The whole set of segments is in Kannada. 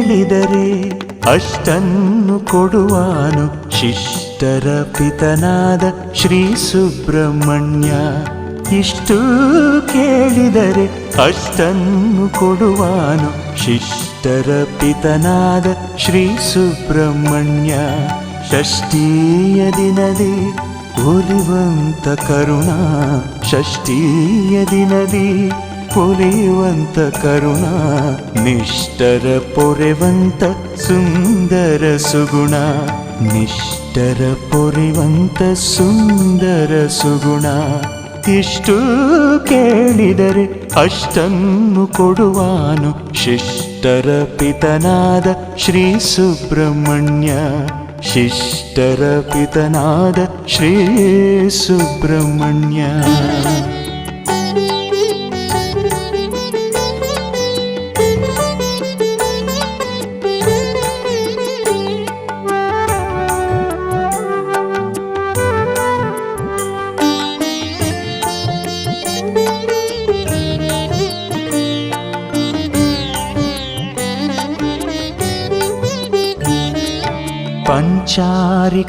ಕೇಳಿದರೆ ಅಷ್ಟನ್ನು ಕೊಡುವಾನು ಶಿಷ್ಟರ ಪಿತನಾದ ಶ್ರೀ ಸುಬ್ರಹ್ಮಣ್ಯ. ಇಷ್ಟು ಕೇಳಿದರೆ ಅಷ್ಟನ್ನು ಕೊಡುವಾನು ಶಿಷ್ಟರ ಪಿತನಾದ ಶ್ರೀ ಸುಬ್ರಹ್ಮಣ್ಯ. ಷಷ್ಠೀಯ ದಿನದಿ ಒಲಿವಂತ ಕರುಣಾ ಷಷ್ಠೀಯ ದಿನದಿ ಪೊಲಿವಂತ ಕರುಣಾ, ನಿಷ್ಠರ ಪೊರೆವಂತ ಸುಂದರ ಸುಗುಣ, ನಿಷ್ಠರ ಪೊರೆವಂತ ಸುಂದರ ಸುಗುಣ. ಇಷ್ಟು ಕೇಳಿದರೆ ಅಷ್ಟನ್ನು ಕೊಡುವಾನು ಶಿಷ್ಟರ ಪಿತನಾದ ಶ್ರೀ ಸುಬ್ರಹ್ಮಣ್ಯ. ಶಿಷ್ಟರ ಪಿತನಾದ ಶ್ರೀ ಸುಬ್ರಹ್ಮಣ್ಯ.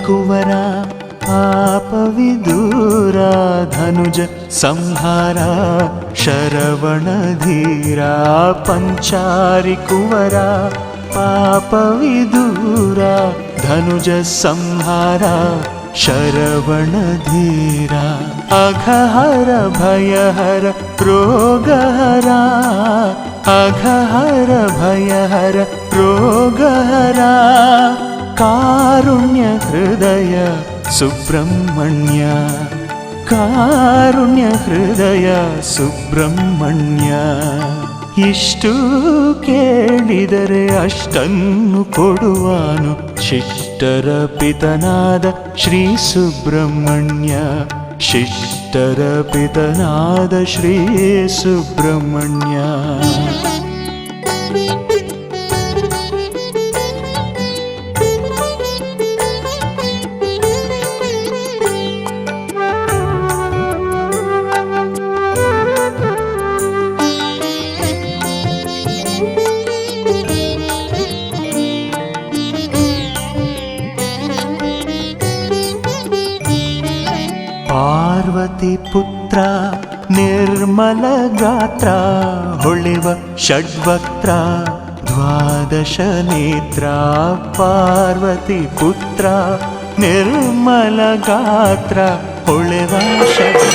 कुवरा आपविदूरा धनुज संहारा शरवणधीरा पञ्चारि कुवरा पापविदूरा धनुज संहारा शरवणधीरा अघहर भयहर रोगहरा अघहर भयहर रोगहरा ಕಾರುಣ್ಯ ಹೃದಯ ಸುಬ್ರಹ್ಮಣ್ಯ. ಕಾರುಣ್ಯ ಹೃದಯ ಸುಬ್ರಹ್ಮಣ್ಯ. ಇಷ್ಟು ಕೇಳಿದರೆ ಅಷ್ಟನ್ನು ಕೊಡುವಾನು ಶಿಷ್ಟರ ಪಿತನಾದ ಶ್ರೀ ಸುಬ್ರಹ್ಮಣ್ಯ. ಶಿಷ್ಟರ ಪಿತನಾದ ಶ್ರೀ ಸುಬ್ರಹ್ಮಣ್ಯ. ಗಾತ್ರ ಹೊಳೆವ ಷಡ್ವಕ್ತ್ರ ದ್ವಾದಶ ನೇತ್ರ ಪಾರ್ವತಿ ಪುತ್ರ ನಿರ್ಮಲ ಗಾತ್ರ ಹೊಳೆವ ಷಡ್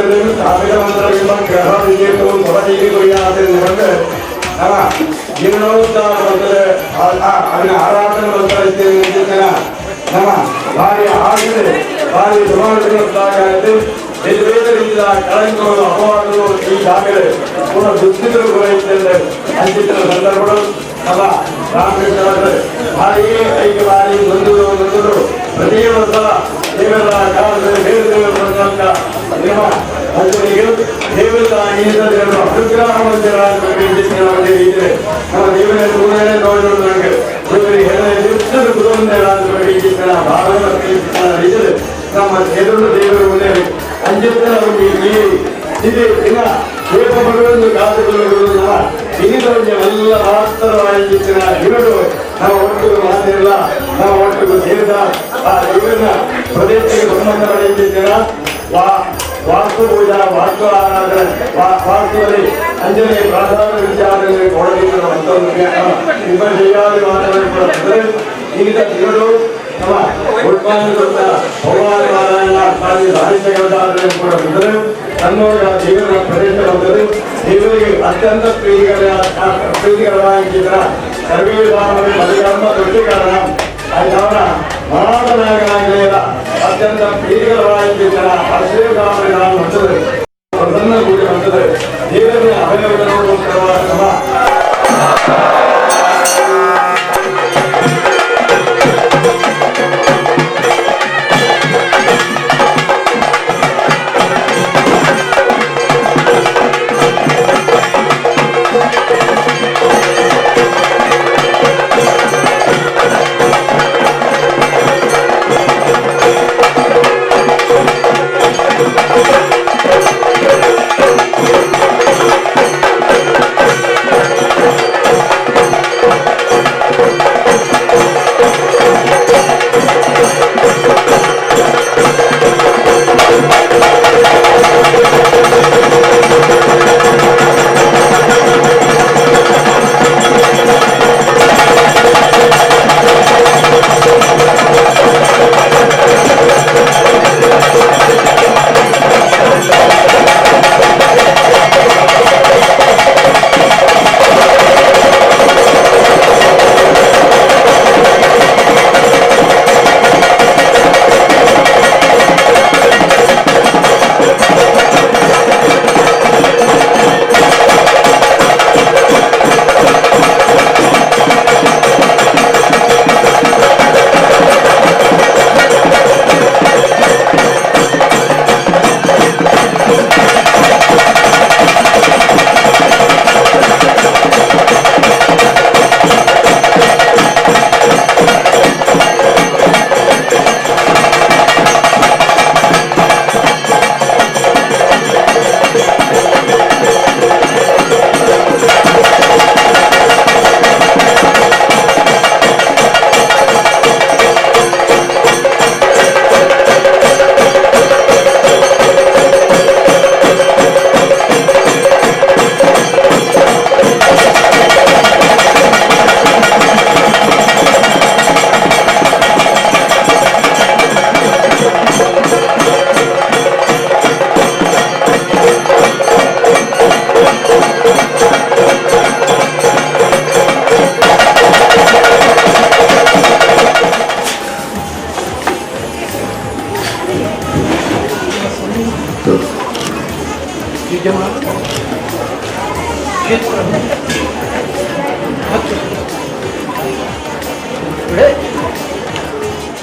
ಜೀವನೋತ್ತರದಲ್ಲಿ ಸಾವಿರ ಮಂತ್ರಗಳಿಂದ ಗ್ರಹ ವಿಜೇತವು ಹೊರಜಿಗೆ ಆದ್ದರಿಂದ ಬಂದು ನಮ್ಮ ಜೀವನೋತ್ತರ ಬಂದರೆ ಅದನ್ನ ಆರಾಧನೆ ಮಂತ್ರ ಇದ್ದೇನೆ ನಮ್ಮ ಭಾರಿ ಆಗಿದೆ ಭಾರಿ ಸಮಾಜದಲ್ಲಿ ನಿರ್ವೇದರಿಂದ ಕಳಂಕಗಳು ಅಪವಾದಗಳು ಈ ದಾಖಲೆ ಪೂರ್ಣ ದುಃಖಿತರು ಕೂಡ ಇದ್ದೇನೆ ಅಂಚಿನ ಸಂದರ್ಭಗಳು ನಮ್ಮ ರಾಮಕೃಷ್ಣ ಭಾರಿ ಐದು ಬಾರಿ ನೊಂದರು ನೊಂದರು ಪ್ರತಿ ವರ್ಷ ಬೇರೆ ದೇವರ ದೇವರ ಅನುಗ್ರಹ ಮಂದಿರಾಗಬೇಕು ಇದೆ ನಮ್ಮ ದೇವರ ಗುರುಗಳೇ ನನಗೆ ದೇವರಿಗೆ ಹೇಳಿದ ಕುಟುಂಬ ಭಾಗವತ ಇದೆ ನಮ್ಮ ಎದುರು ದೇವರು ಮುಂದೆ ಅಂಜುತ್ತರ ಈ ಇದು ದಿನ ದೇವಗಳನ್ನು ಕಾದುಕೊಳ್ಳುವುದು ಇನಿದೊಂದು ಎಲ್ಲ ಮಾತ್ರವಾಗಿದ್ದಿನ ಇವರು ನಾವು ಒಟ್ಟು ಮಾತಿಲ್ಲ ನಾವು ಒಟ್ಟು ಸೇರಿದ ಆ ಇವನ್ನ ಪ್ರದೇಶಕ್ಕೆ ಸಂಬಂಧಪಡಿದ್ದಿನ ವಾ, ವಾಸ್ತು ಪೂಜಾ, ವಾಸ್ತು ಆರಾಧನೆ. ವಾಸ್ತುವಲ್ಲಿ ಅಂಜನೆ ಪ್ರಧಾನ ವಿಚಾರದಲ್ಲಿ ಕೊಡಲಿಕ್ಕೆ ಈಗ ತಿರುಳು ನಮ್ಮ ಉತ್ಪಾದಕ ಭಗವಾನ್ ನಾರಾಯಣ ಸಾಹಿತ್ಯಗಳಾದರೆ ಕೂಡ ಬಂದರೆ ಕನ್ನಡ ದೇವರ ಪ್ರದೇಶ ಬಂದರೆ ದೇವರಿಗೆ ಅತ್ಯಂತ ಪ್ರೀತಿಕರ ಪ್ರೀತಿಕರವಾಗಿದ್ದ ಸರ್ವೇ ರಾಮನ ಮದುಗಮ್ಮ ದೊಡ್ಡ ಕಾರಣ ಅವರ ಮಹಾನಾಯಕನಾಗಲಿಲ್ಲ ಅತ್ಯಂತ ಪ್ರೀತಿಕರವಾಗಿದ್ದ ಜನ ನಾನು ಹೊಂದಿದೆ ಪ್ರಸನ್ನ ಕೂಡಿ ಹೊಂದಿದೆ ದೇವರ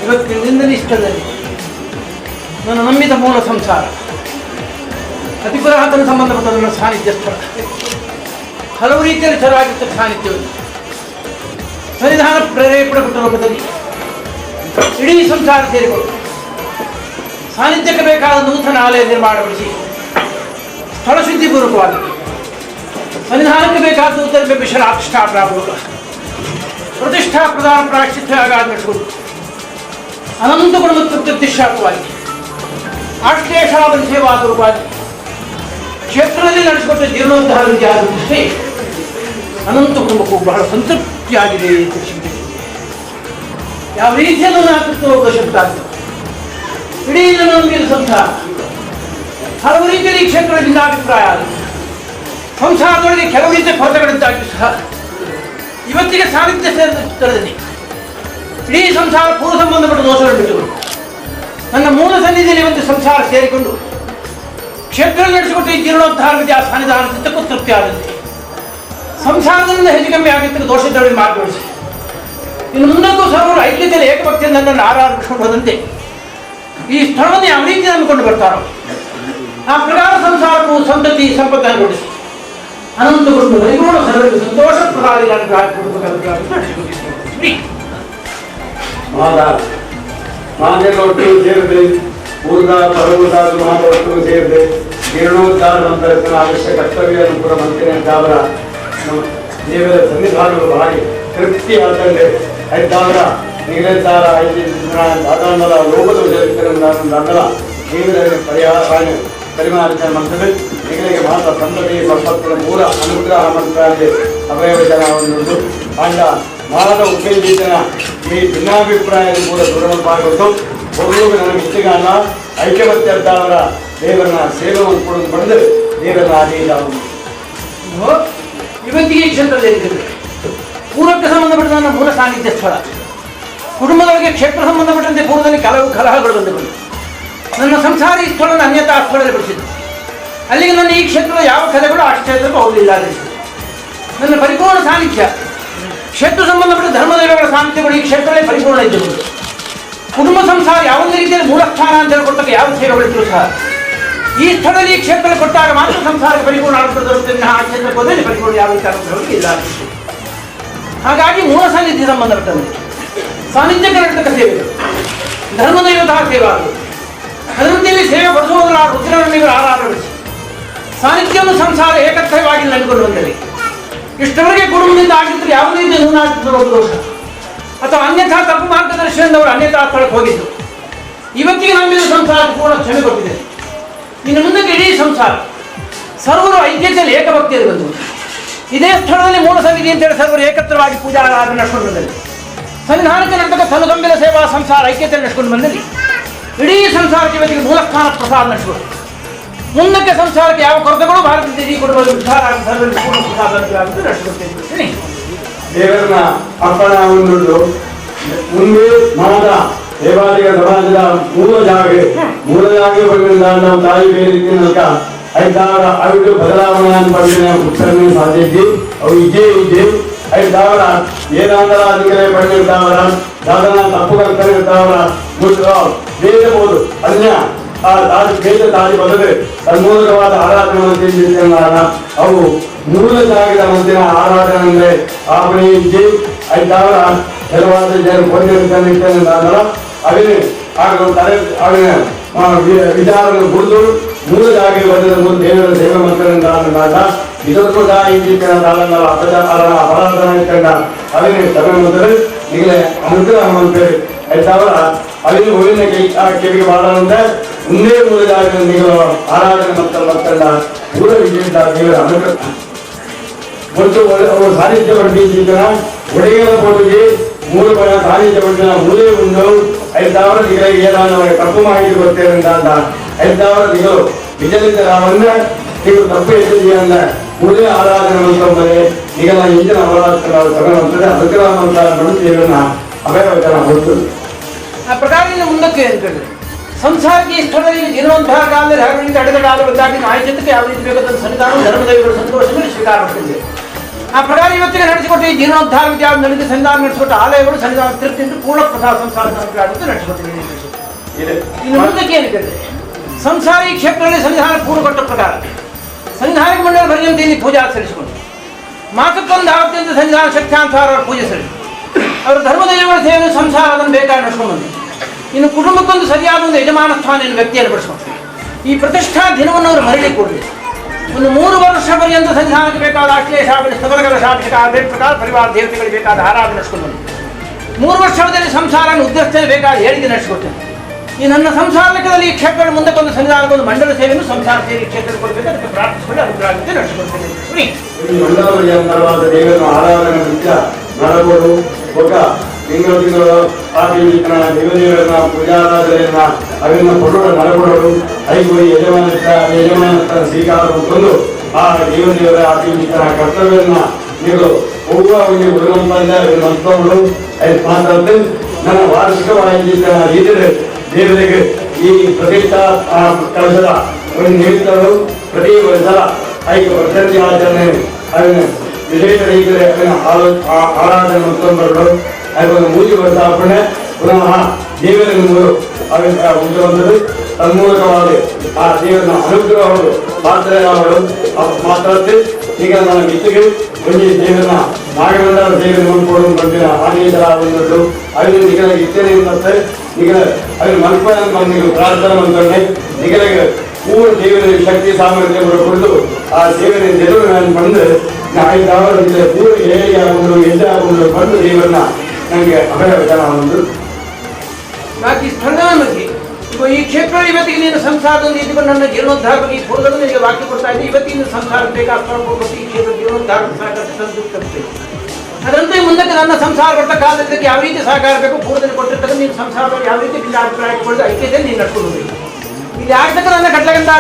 ಇವತ್ತಿನಿಂದಲೇ ಇಷ್ಟದಲ್ಲಿ ನನ್ನ ನಂಬಿದ ಮೂಲ ಸಂಸಾರ. ಅತಿ ಪುರಾತನ ಸಂಬಂಧಪಟ್ಟ ನನ್ನ ಸಾನ್ನಿಧ್ಯ ಸ್ಥಳ. ಹಲವು ರೀತಿಯಲ್ಲಿ ಚೆನ್ನಾಗಿದ್ದ ಸಾನ್ನಿಧ್ಯವನ್ನು ಸಂವಿಧಾನ ಪ್ರೇರೇಪಣೆ ಕೊಟ್ಟ ರೂಪದಲ್ಲಿ ಇಡೀ ಸಂಸಾರ ಸೇರಿಕೊಂಡು ಸಾನ್ನಿಧ್ಯಕ್ಕೆ ಬೇಕಾದ ನೂತನ ಆಲಯ ನಿರ್ಮಾಣಗೊಳಿಸಿ ಸ್ಥಳ ಶುದ್ಧಿಪೂರ್ವಕವಾದ ಸಂವಿಧಾನಕ್ಕೆ ಬೇಕಾದ ನೂತನ ಬೆಂಬಿಷರ ಪ್ರತಿಷ್ಠಾಪನಾಪೂರ್ವಕ ಪ್ರತಿಷ್ಠಾ ಪ್ರಧಾನ ಪ್ರಾಶ್ಚಿತ್ಯ ಆಗಾದ ನಡೆಸಿಕೊಂಡು ಅನಂತ ಗುಣಮುಕ್ತ ಪ್ರತಿಷ್ಠಾಪವಾಗಿ ಆಶ್ಲೇಷಾದ ಸೇವಾದೂರವಾಗಿ ಕ್ಷೇತ್ರದಲ್ಲಿ ನಡೆಸಿಕೊಟ್ಟ ಜೀರ್ಣೋದ್ಧಾರ ವಿದ್ಯಾದ ದೃಷ್ಟಿ ಅನಂತ ಕುಟುಂಬಕ್ಕೂ ಬಹಳ ಸಂತೃಪ್ತಿಯಾಗಿದೆ ಅಂತ ಚಿಂತೆ ಯಾವ ರೀತಿಯಲ್ಲೂ ನಾಲ್ಕು ಶಬ್ದಾಗ್ತದೆ ಇಡೀ ನಂಬಿದ ಸಂಸಾರ ಹಲವು ರೀತಿಯಲ್ಲಿ ಈ ಕ್ಷೇತ್ರದ ಭಿನ್ನಾಭಿಪ್ರಾಯ ಆಗಿದೆ ಸಂಸಾರದೊಳಗೆ ಕೆಲವು ರೀತಿಯ ಕೊರತೆಗಳಿದ್ದಾಗಿ ಸಹ ಇವತ್ತಿಗೆ ಸಾಹಿತ್ಯ ಸೇರಿದಲ್ಲಿ ಇಡೀ ಸಂಸಾರ ಪೂರ್ವ ಸಂಬಂಧಪಟ್ಟ ದೋಷಗಳು ಬಿಟ್ಟುಕೊಂಡು ನನ್ನ ಮೂಲ ಸನ್ನಿಧಿಯಲ್ಲಿ ಒಂದು ಸಂಸಾರ ಸೇರಿಕೊಂಡು ಕ್ಷೇತ್ರ ನಡೆಸಿಕೊಟ್ಟು ಈ ಜೀರ್ಣೋದ್ಧಾರ ಆ ಸನ್ನಿಧಾನ ಚಿತ್ತಕ್ಕೂ ತೃಪ್ತಿ ಆಗುತ್ತೆ. ಸಂಸಾರದಿಂದ ಹೆಚ್ಚು ಕಮ್ಮಿ ಆಗಿದ್ದಕ್ಕೆ ದೋಷದಲ್ಲಿ ಮಾರ್ಗವಹಿಸಿ ಇನ್ನು ಮುಂದಕ್ಕೂ ಸರ್ವರು ಐಕ್ಯತೆಯಲ್ಲಿ ಏಕಭಕ್ತಿಯಿಂದ ನನ್ನನ್ನು ಆರಾಧಿಸಿಕೊಂಡು ಹೋದಂತೆ ಈ ಸ್ಥಳವನ್ನು ಯಾವ ರೀತಿ ನಂಬಿಕೊಂಡು ಬರ್ತಾರೋ? ಆ ಪ್ರಕಾರ ಸಂಸಾರಕ್ಕೂ ಸಂತತಿ ಸಂಪತ್ತನ್ನು ಕೊಡಿಸಿ ಅನಂತ ಕುಟುಂಬ ಪರಿಪೂರ್ಣ ಸರ್ವರಿಗೆ ಸಂತೋಷ ಪ್ರದಾನ ಮಾದ ಮಾನ್ಯರ ಒಟ್ಟು ಸೇರಿದೆ ಪೂರ್ಣ ಪರಮದಾದ ಮಹಾಪುರಕ್ಕೂ ಸೇರಿದೆ ಜೀರ್ಣೋದ್ಧಾರ ನಂತರದ ಅವಶ್ಯ ಕರ್ತವ್ಯ ಅನುಕೂಲ ಮಂತ್ರಿಯವರ ದೇವರ ಸನ್ನಿಧಾನಗಳು ಭಾರಿ ತೃಪ್ತಿ ಆದಂತೆ ಐದಾವರ ನೀರಿದ್ದಾರ ಐದು ಸಾಧಾರಣದ ಲೋಕದ ನಂದಲ ದೇವರ ಪರಿಹಾರ ಪರಿಮಾರ್ಜನ ಮಾಡ್ತದೆ ಹೆಗಲಿಗೆ ಮಾತ್ರ ಸಂತತಿ ಸಂಪತ್ತರ ಮೂಲ ಅನುಗ್ರಹ ಮಂತ್ರ ಅಭಯವಚನವನ್ನು ಆಂಡ ಭಾರತ ಉಪೇಜಿತನ ಈ ಭಿನ್ನಾಭಿಪ್ರಾಯ ಮೂಲ ದೃಢವಾಗಿತ್ತು ಒಬ್ಬರು ನನಗೆ ಇಷ್ಟಗಾನ ಅವರ ದೇವರನ್ನ ಸೇವೆಯನ್ನು ಕೊಡೋದು ಪಡೆದು ದೇವರನ್ನ ಆದೇಶ ಇವತ್ತಿಗೆ ಕ್ಷೇತ್ರದಲ್ಲಿ ಪೂರ್ವಕ್ಕೆ ಸಂಬಂಧಪಟ್ಟ ನನ್ನ ಮೂಲ ಸಾನ್ನಿಧ್ಯ ಸ್ಥಳ. ಕುಟುಂಬದೊಳಗೆ ಕ್ಷೇತ್ರ ಸಂಬಂಧಪಟ್ಟಂತೆ ಪೂರ್ವದಲ್ಲಿ ಕಲವು ಕಲಹಗಳು ಬಂದವು ನನ್ನ ಸಂಸಾರ ಈ ಸ್ಥಳವನ್ನು ಅನ್ಯತಾ ಸ್ಥಳದಲ್ಲಿ ಬಿಡಿಸಿದ್ದು ಅಲ್ಲಿಗೆ ನನ್ನ ಈ ಕ್ಷೇತ್ರದ ಯಾವ ಕಲೆಗಳು ಆ ಕ್ಷೇತ್ರಕ್ಕೆ ಹೋಗಲಿಲ್ಲ ನನ್ನ ಪರಿಪೂರ್ಣ ಸಾನ್ನಿಧ್ಯ. ಕ್ಷೇತ್ರ ಸಂಬಂಧಪಟ್ಟ ಧರ್ಮದೇವಗಳ ಸಾನ್ನಿಧ್ಯಗಳು ಈ ಕ್ಷೇತ್ರದಲ್ಲಿ ಪರಿಪೂರ್ಣ ಇದ್ದವು ಕುಟುಂಬ ಸಂಸಾರ ಯಾವುದೇ ರೀತಿಯಲ್ಲಿ ಮೂಲಸ್ಥಾನ ಅಂತ ಹೇಳ್ಕೊಟ್ಟಕ್ಕೆ ಯಾವ ಸೇವೆಗಳಿದ್ರು ಸಹ, ಈ ಸ್ಥಳದಲ್ಲಿ ಈ ಕ್ಷೇತ್ರದಲ್ಲಿ ಕೊಟ್ಟಾಗ ಮಾತ್ರ ಸಂಸಾರ ಪರಿಪೂರ್ಣ ಆಗುತ್ತದೆ ಆ ಕ್ಷೇತ್ರ ಹೋದಲ್ಲಿ ಪರಿಪೂರ್ಣ ಯಾವ ಆನಂದ ಇಲ್ಲ ಹಾಗಾಗಿ ಮೂಲ ಸಾನ್ನಿಧ್ಯ ಸಂಬಂಧಪಟ್ಟಂತೆ. ಸಾನ್ನಿಧ್ಯ ಕರ್ನಾಟಕ ಸೇವೆಗಳು ಸೇವೆ ಸೇವಾ ಅದರಂತೆಯಲ್ಲಿ ಸೇವೆ ಪಡಿಸುವುದರ ರುದ್ರನಿಗೆ ಆರಾಧಿಸಿ ಸಾಹಿತ್ಯವನ್ನು ಸಂಸಾರ ಏಕತ್ವವಾಗಿ ನಡೆದುಕೊಳ್ಳುವಂತೇಳಿ ಇಷ್ಟವರೆಗೆ ಕುಟುಂಬದಿಂದ ಆಗಿದ್ದರೆ ಯಾವುದೇ ರೀತಿ ಒಂದು ದೋಷ. ಅಥವಾ ಅನ್ಯಥಾ ತಪ್ಪು ಮಾರ್ಗದರ್ಶನದಿಂದ ಅವರು ಅನ್ಯಥಾ ಸ್ಥಳಕ್ಕೆ ಹೋಗಿದ್ದರು ಇವತ್ತಿಗೆ ನಮ್ಮಿಂದ ಸಂಸಾರ ಪೂರ್ಣ ಕ್ಷಮೆ ಕೊಟ್ಟಿದೆ. ಇನ್ನು ಮುಂದಕ್ಕೆ ಇಡೀ ಸಂಸಾರ. ಸರ್ವರು ಐಕ್ಯತೆಯಲ್ಲಿ ಏಕಭಕ್ತಿಯಲ್ಲಿ ಬಂದರು ಇದೇ ಸ್ಥಳದಲ್ಲಿ ಮೂಲ ಸಮಿತಿ ಅಂತೇಳಿ ಸರ್ವರು ಏಕತ್ರವಾಗಿ ಪೂಜಾ ಆರಾಧನೆ ನಡ್ಕೊಂಡು ಬಂದಲ್ಲಿ. ಸಂವಿಧಾನಕ್ಕೆ ನಡೆದ ತನುಗಂಬಿಲ ಸೇವಾ ಸಂಸಾರ ಐಕ್ಯತೆ ನಡ್ಕೊಂಡು ಬಂದಲ್ಲಿ. ಇಡೀ ಸಂಸಾರಕ್ಕೆ ಇವತ್ತಿಗೆ ಮೂಲಸ್ಥಾನ ಪ್ರಸಾದ ನಡೆಸಿಕೊಂಡು ಮುಂದಕ್ಕೆ ಸಂಸಾರಕ್ಕೆ ಯಾವ ಕೊರತೆಗಳು ಭಾರತ ದೇಶಿ ಕೊಡುವ ಉದ್ಧಾರ ನಡೆಸಿಕೊಡ್ತೇನೆ ದೇವರನ್ನ ಅಪ್ಪಣ ಒಂದು ಮುಂದೆ ಮಾದ ದೇವಾಲಯ ಸಮಾಜದ ಮೂಲ ಜಾಗ ಮೂಲ ಜಾಗ ನಾವು ತಾಯಿ ಬೇರಿದ್ದ ಐದಾವರ ಅವಿಡು ಬದಲಾವಣೆ ಪಡೆದ ಉತ್ತರನೇ ಸಾಧ್ಯತೆ ಅವು ಇದೇ ಇದೆ. ಐದಾವರ ಏನಾಂತರಾಧಿಕಾರಿ ಪಡೆದಿರ್ತಾವರ ಸಾಧನ ತಪ್ಪು ಕರ್ತನೆ ಇರ್ತಾವರ ಬೇಡಬಹುದು. ಅನ್ಯ, ಆ ದಾರಿ ಬೇಡ ದಾರಿ ಬದಲು ತನ್ಮೂಲಕವಾದ ಆರಾಧನೆ ಅವು ಮೂಲ ಜಾಗದ ಮಧ್ಯೆ ಆರಾಧನೆ ಅಂದ್ರೆ ಆಪಣೆ ಇದ್ದೆ ಐದಾವರ ಕೆಲವಾದ ಜನ ಕೊಂಡಿರ್ತಾನೆ ಅವನೇ ಆಗ ತಲೆ ಅವನ ವಿಚಾರವನ್ನು ಕುಡಿದು ಮೂಲದಾಗಿ ಜಾಗ ಬಂದ ಮೂಲ ದೇವರ ಸೇವೆ ಮಂತ್ರದ ಇದಕ್ಕೂ ಇದ್ದ ಅಪಚಾರ, ಅಪರಾಧನ ಕಂಡ ಅವನೇ ತಮಿಳು ಮೊದಲು ಈಗಲೇ ಅನುಗ್ರಹ ಮಂತ್ರಿ ಐದಾವರ ಅವನು ಹೂವಿನ ಕೈ ಆ ಕಿವಿಗೆ ಮಾಡದಂತೆ ಒಂದೇ ಮೂಲ ಜಾಗ ನೀವು ಆರಾಧನೆ ಮತ್ತು ಮಕ್ಕಳ ಮೂಲ ವಿಜಯದ ದೇವರ ಅನುಗ್ರಹ ಮತ್ತು ಅವರು ಸಾಹಿತ್ಯ ಪಂಡಿತರ ಒಡೆಯರ ಪೋಟಿಗೆ ಮೂರು ಬರ ಸಾಹಿತ್ಯ ಪಂಡಿತ ಮೂಲೆ ಉಂಡು ಐದು ಸಾವಿರ ದಿಗಳಿಗೆ ಏನಾದ್ರು ತಪ್ಪು ಮಾಹಿತಿ ಗೊತ್ತೇವೆ ಅಂತ ಐದು ಸಾವಿರ ದಿಗಳು ನಿಜಲಿಂದ ರಾಮನ್ನ ನೀವು ತಪ್ಪು ಎತ್ತಿದೀಯ ಅಂದ ಮೂಲೆ ಆರಾಧನೆ ಮಂತ್ರಂಬರೆ ಈಗ ನಾನು ಇಂಜಿನ ಅಪರಾಧ ನಾವು ತಗೊಂಡ್ರೆ ಅನುಗ್ರಹ ಮಂತ್ರ ನಡೆಸಿ ಅಭಯವಚನ ಕೊಟ್ಟು ಆ ಪ್ರಕಾರದಿಂದ ಮುಂದಕ್ಕೆ ಅಂತ ಹೇಳಿದ್ರೆ ಸಂಸಾರಕ್ಕೆ ಸ್ಥಳದಲ್ಲಿ ಇರುವಂತಹ ಕಾಲದಲ್ಲಿ ಹರಳಿಂದ ಅಡೆತಡೆಯಾದ ದಾಟಿ ಆಯ್ಕೆ ಯಾವ ರೀತಿ ಬೇಕಾದ ಸನ್ನಿಧಾನ ಧರ್ಮದೈವಗಳ ಸಂತೋಷದಲ್ಲಿ ಸ್ವೀಕಾರ ಆ ಪ್ರಕಾರ ಇವತ್ತಿಗೆ ನಡೆಸಿಕೊಟ್ಟು ಈ ಜೀರ್ಣೋದ್ಧಾರ ವಿದ್ಯಾರ್ಥಿ ನಡೆಸಿ ಸನ್ನಿಧಾನ ನಡೆಸಿಕೊಟ್ಟ ಆಲಯಗಳು ಸನ್ನಿಧಾನ ತೃಪ್ತಿಯಿಂದ ಪೂರ್ಣ ಪ್ರಸಾದ ಸಂಸಾರ ಆಗುತ್ತೆ ನಡೆಸಿಕೊಟ್ಟಿದ್ದೀನಿ ಇದೆ. ಇನ್ನು ಮುಂದಕ್ಕೆ ಏನಕ್ಕೆ ಸಂಸಾರ ಈ ಕ್ಷೇತ್ರದಲ್ಲಿ ಸಂವಿಧಾನ ಪೂರ್ವ ಕೊಟ್ಟ ಪ್ರಕಾರ ಸಂವಿಧಾನ ಮಂಡಳ ಪರ್ಯಂತ ಇಲ್ಲಿ ಪೂಜಾ ಸಲ್ಲಿಸಿಕೊಂಡು ಮಾಸಕ್ಕೊಂದು ಆವತ್ತಿಂದ ಸಂವಿಧಾನ ಶಕ್ತ್ಯಾನುಸಾರ ಅವ್ರ ಪೂಜೆ ಸಲ್ಲಿಸಿ ಅವರ ಧರ್ಮದೈವಗಳ ಸೇವೆ ಸಂಸಾರ ಅದನ್ನು ಬೇಕಾಗಿ ನಡೆಸ್ಕೊಂಡು ಇನ್ನು ಕುಟುಂಬಕ್ಕೊಂದು ಸರಿಯಾದ ಒಂದು ಯಜಮಾನ ಸ್ಥಾನ ವ್ಯಕ್ತಿಯನ್ನು ಬೆಳೆಸ್ಕೊಂಡು ಈ ಪ್ರತಿಷ್ಠಾ ದಿನವನ್ನು ಅವರು ಮರಳಿ ಕೊಡಲಿ ಒಂದು ಮೂರು ವರ್ಷ ಪರ್ಯಂತ ಸಂವಿಧಾನಕ್ಕೆ ಬೇಕಾದ ಆಶ್ಲೇಷಾಭಿನ ಸ್ತವರಗಳ ಶಾಭಿಷೇಕ ಅದೇ ಪ್ರಕಾರ ಪರಿವಾರ ದೇವತೆಗಳಿಗೆ ಬೇಕಾದ ಆರಾಧನೆ ನಡೆಸ್ಕೊಂಡು ಮೂರು ವರ್ಷದಲ್ಲಿ ಸಂಸಾರ ಉದ್ದೇಶದಲ್ಲಿ ಬೇಕಾದ ಹೇಳಿಕೆ ನಡೆಸಿಕೊಡ್ತೇನೆ ಈ ನನ್ನ ಸಂಸಾರ ಲೆಕ್ಕದಲ್ಲಿ ಈ ಕ್ಷೇತ್ರ ಮುಂದಕ್ಕೊಂದು ಸಂವಿಧಾನಕ್ಕೊಂದು ಮಂಡಲ ಸೇವೆಯನ್ನು ಸಂಸಾರ ಸೇರಿ ಕ್ಷೇತ್ರ ಕೊಡಬೇಕು, ಅದಕ್ಕೆ ಪ್ರಾರ್ಥಿಸಿಕೊಂಡು ಅನುಗ್ರಹ ನಡೆಸಿಕೊಡ್ತೇನೆ. ಒಕ್ಕ ತಿಂಗಳು ತಿಂಗಳು ಪಾಠ ದೇವದೇವರನ್ನ ಪೂಜಾರಾಧನೆಯನ್ನ ಅದನ್ನ ಕೊಡೋಣ ನರಗೊಡೋಡು ಐಗುರಿ ಯಜಮಾನ ಯಜಮಾನ ಸ್ವೀಕಾರ ತಂದು ಆ ದೇವದೇವರ ಆದಿನ ಕರ್ತವ್ಯವನ್ನ ನೀವು ಹೋಗುವ ಒಂದು ಗುರುವಂತ ಮಂತ್ರಗಳು ಐದು ಮಾತಾಡ್ತು ನನ್ನ ವಾರ್ಷಿಕವಾಗಿ ರೀತಿಯಲ್ಲಿ ದೇವರಿಗೆ ಈ ಪ್ರತಿಷ್ಠಾ ಆ, ಕಳಶದ ಒಂದು ನಿಮಿತ್ತಗಳು ಪ್ರತಿ ವರ್ಷ ಐದು ವರ್ಷದ ಆಚರಣೆ ಅದನ್ನು ವಿಶೇಷ ಅದನ್ನು ಆಲೋ- ಆ- ಆರಾಧನೆ ಮತ್ತೊಂದು ಅದನ್ನು ಮೂಜಿ ಸ್ಥಾಪನೆ ಪುನಃ ದೇವರನ್ನು ಉಂಟು ತನ್ಮೂಲಕವಾಗಿ ಆ ದೇವರನ್ನ ಅನುಗ್ರಹಗಳು ಪಾತ್ರಗಳು ಮಾತಾಡ್ತಿ ಈಗ ನನ್ನ ಮಿತ್ತಿಗೆ ಒಂದು ದೇವರನ್ನ ನಾಗಮಂಡಲ ದೇವರ ನೋಡ್ಕೊಂಡು ಬಂದಿನ ಆನೇತರ ಬಂದದ್ದು ಅದನ್ನು ನಿಗಲ ಇತ್ತೇನೆ ಮತ್ತೆ ನಿಗಲ ಅಲ್ಲಿ ಮನಸ್ಸನ್ನು ನೀವು ಪ್ರಾರ್ಥನೆ ಮಾಡ್ಕೊಂಡೆ ನಿಗಲಿಗೆ ಪೂರ್ಣ ದೇವರ ಶಕ್ತಿ ಸಾಮರ್ಥ್ಯ ಕುರಿತು ಆ ದೇವರ ನೆರವು ನಾನು ಬಂದು ಏಳಿಗೆ ಆಗುವುದು ಎದ್ದ ಆಗುವುದು ಬಂದು ದೇವರನ್ನ ನನಗೆ ಅಭಯ ವಿಧಾನ ಒಂದು ನಾಕಿ ಈ ಸ್ಥಳದ ಮಧ್ಯೆ ಈಗ ಈ ಕ್ಷೇತ್ರ ಇವತ್ತಿಗೆ ನೀನು ಸಂಸಾರದಲ್ಲಿ ಇದ್ದುಕೊಂಡು ನನ್ನ ಜೀರ್ಣೋದ್ಧಾರ ಬಗ್ಗೆ ಪೂರ್ವದಲ್ಲಿ ನಿನಗೆ ವಾಕ್ಯ ಕೊಡ್ತಾ ಇದ್ದೆ. ಇವತ್ತಿನ ಸಂಸಾರ ಕೊಟ್ಟು ಈ ಕ್ಷೇತ್ರ ಜೀರ್ಣೋದ್ಧಾರ ಸಹಕಾರ ಸಂತೃಪ್ತಿ ಅದರಂತೆ ಮುಂದಕ್ಕೆ ನನ್ನ ಸಂಸಾರ ಕೊಟ್ಟ ಕಾಲದಲ್ಲಿ ಯಾವ ರೀತಿ ಸಹಕಾರ ಬೇಕು? ಪೂರ್ವದಲ್ಲಿ ಕೊಟ್ಟಿರ್ತಕ್ಕಂಥ ನೀನು ಸಂಸಾರದಲ್ಲಿ ಯಾವ ರೀತಿ ನಿನ್ನ ಅಭಿಪ್ರಾಯ ಕೊಡೋದು ಐಕ್ಯತೆ ನೀನು ನಡ್ಕೊಂಡು ಇಲ್ಲಿ ಆಗ್ತಕ್ಕ ನನ್ನ ಕಟ್ಲಗಂತ